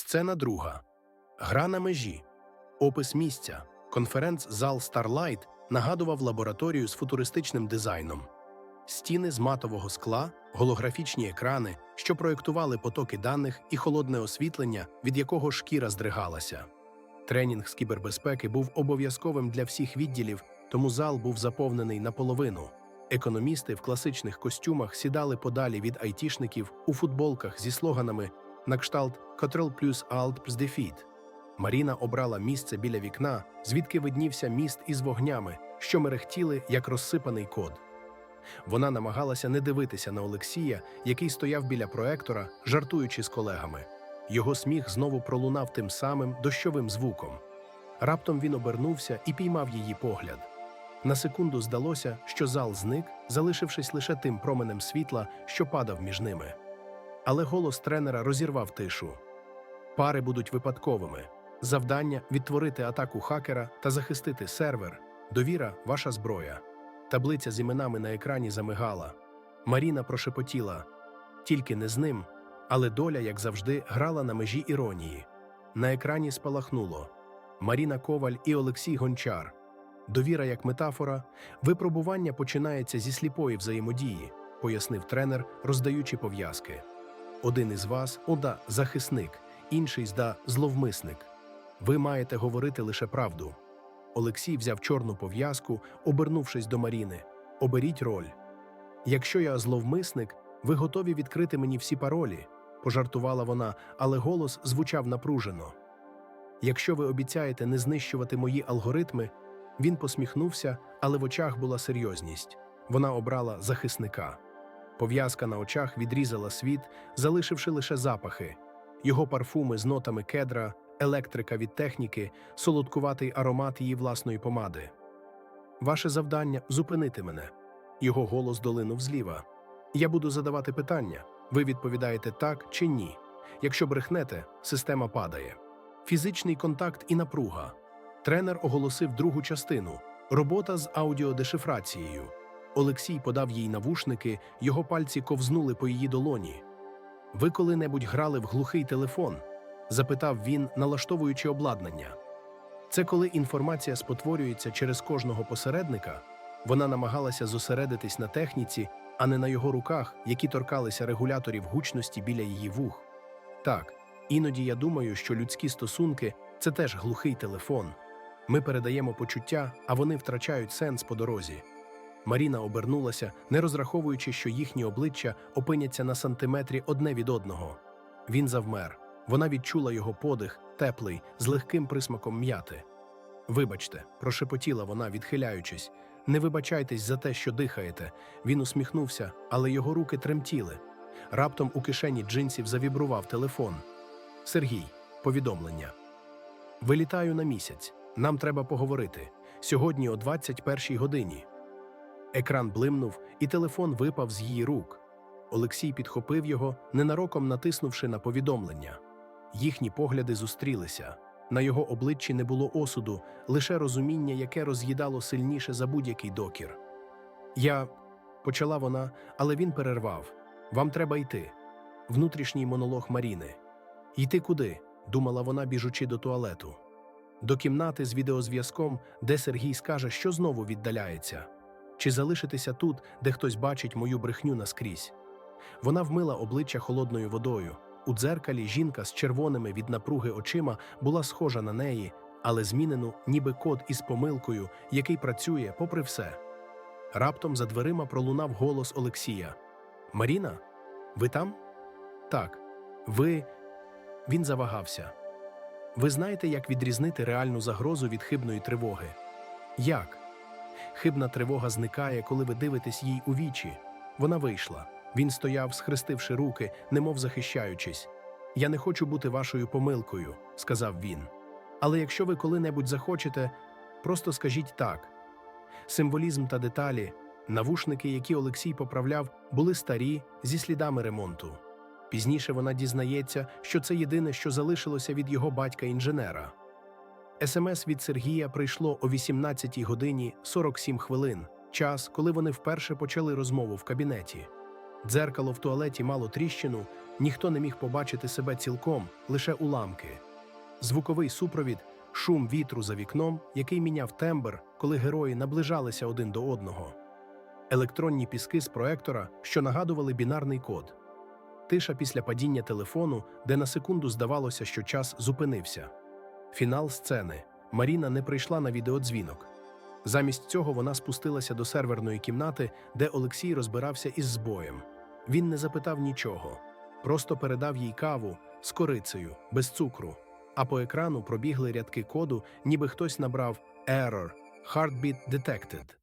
Сцена друга. Гра на межі. Опис місця. Конференц-зал Starlight нагадував лабораторію з футуристичним дизайном. Стіни з матового скла, голографічні екрани, що проєктували потоки даних і холодне освітлення, від якого шкіра здригалася. Тренінг з кібербезпеки був обов'язковим для всіх відділів, тому зал був заповнений наполовину. Економісти в класичних костюмах сідали подалі від айтішників у футболках зі слоганами на кшталт «Control плюс Alt плюс Defeat». Маріна обрала місце біля вікна, звідки виднівся міст із вогнями, що мерехтіли, як розсипаний код. Вона намагалася не дивитися на Олексія, який стояв біля проектора, жартуючи з колегами. Його сміх знову пролунав тим самим дощовим звуком. Раптом він обернувся і піймав її погляд. На секунду здалося, що зал зник, залишившись лише тим променем світла, що падав між ними. Але голос тренера розірвав тишу. Пари будуть випадковими. Завдання відтворити атаку хакера та захистити сервер. Довіра ваша зброя. Таблиця з іменами на екрані замигала. Маріна прошепотіла тільки не з ним, але доля, як завжди, грала на межі іронії. На екрані спалахнуло Маріна Коваль і Олексій Гончар. Довіра як метафора, випробування починається зі сліпої взаємодії, пояснив тренер, роздаючи пов'язки. Один із вас ода захисник, інший зда зловмисник. Ви маєте говорити лише правду. Олексій взяв чорну пов'язку, обернувшись до Маріни. Оберіть роль. Якщо я зловмисник, ви готові відкрити мені всі паролі, пожартувала вона, але голос звучав напружено. Якщо ви обіцяєте не знищувати мої алгоритми, він посміхнувся, але в очах була серйозність. Вона обрала захисника. Пов'язка на очах відрізала світ, залишивши лише запахи. Його парфуми з нотами кедра, електрика від техніки, солодкуватий аромат її власної помади. Ваше завдання зупинити мене. Його голос долинув зліва. Я буду задавати питання. Ви відповідаєте так чи ні. Якщо брехнете, система падає. Фізичний контакт і напруга. Тренер оголосив другу частину робота з аудіодешифрацією. Олексій подав їй навушники, його пальці ковзнули по її долоні. Ви коли-небудь грали в глухий телефон? запитав він, налаштовуючи обладнання. Це коли інформація спотворюється через кожного посередника. Вона намагалася зосередитись на техніці, а не на його руках, які торкалися регуляторів гучності біля її вух. Так, іноді я думаю, що людські стосунки це теж глухий телефон. Ми передаємо почуття, а вони втрачають сенс по дорозі. Маріна обернулася, не розраховуючи, що їхні обличчя опиняться на сантиметрі одне від одного. Він завмер. Вона відчула його подих, теплий, з легким присмаком м'яти. Вибачте, прошепотіла вона, відхиляючись. Не вибачайтесь за те, що дихаєте. Він усміхнувся, але його руки тремтіли. Раптом у кишені джинсів завібрував телефон. Сергій, повідомлення. Вилітаю на місяць. Нам треба поговорити. Сьогодні о 21-й годині. Екран блимнув, і телефон випав з її рук. Олексій підхопив його, ненароком натиснувши на повідомлення. Їхні погляди зустрілися. На його обличчі не було осуду, лише розуміння, яке роз'їдало сильніше за будь-який докір. Я почала вона, але він перервав. Вам треба йти. Внутрішній монолог Маріни. Йти куди? думала вона, біжучи до туалету. До кімнати з відеозв'язком, де Сергій скаже, що знову віддаляється. Чи залишитися тут, де хтось бачить мою брехню наскрізь? Вона вмила обличчя холодною водою. У дзеркалі жінка з червоними від напруги очима була схожа на неї, але змінену, ніби код із помилкою, який працює попри все. Раптом за дверима пролунав голос Олексія: Маріна, ви там? Так. Ви. Він завагався. Ви знаєте, як відрізнити реальну загрозу від хибної тривоги? Як? Хибна тривога зникає, коли ви дивитесь їй у вічі. Вона вийшла. Він стояв, схрестивши руки, немов захищаючись. Я не хочу бути вашою помилкою, сказав він. Але якщо ви коли-небудь захочете, просто скажіть так. Символізм та деталі, навушники, які Олексій поправляв, були старі зі слідами ремонту. Пізніше вона дізнається, що це єдине, що залишилося від його батька-інженера. СМС від Сергія прийшло о 18 годині 47 хвилин, час, коли вони вперше почали розмову в кабінеті. Дзеркало в туалеті мало тріщину, Ніхто не міг побачити себе цілком, лише уламки. Звуковий супровід, шум вітру за вікном, який міняв тембр, коли герої наближалися один до одного. Електронні піски з проектора, що нагадували бінарний код. Тиша після падіння телефону, де на секунду здавалося, що час зупинився. Фінал сцени. Маріна не прийшла на відеодзвінок. Замість цього вона спустилася до серверної кімнати, де Олексій розбирався із збоєм. Він не запитав нічого, просто передав їй каву з корицею, без цукру. А по екрану пробігли рядки коду, ніби хтось набрав «Error. Heartbeat detected».